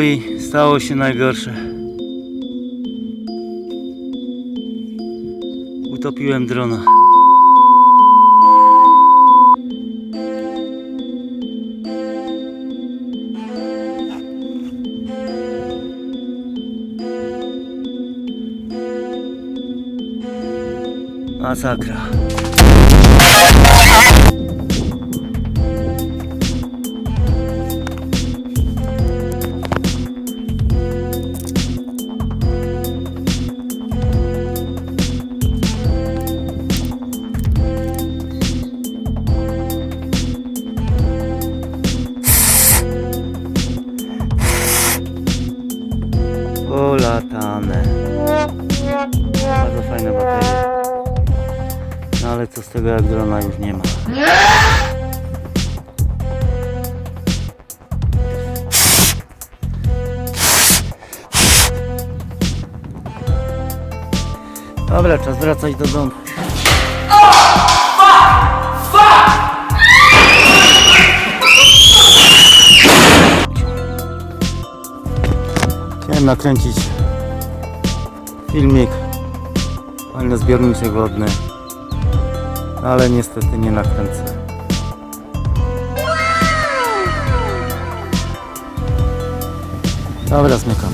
I stało się najgorsze. Utopiłem drona. Masakra. Polatane. Bardzo fajne baterie. No ale co z tego jak drona już nie ma. Dobra, czas wracać do domu. Chciałem nakręcić filmik fajne zbiornicze wodne ale niestety nie nakręcę dobra zmykam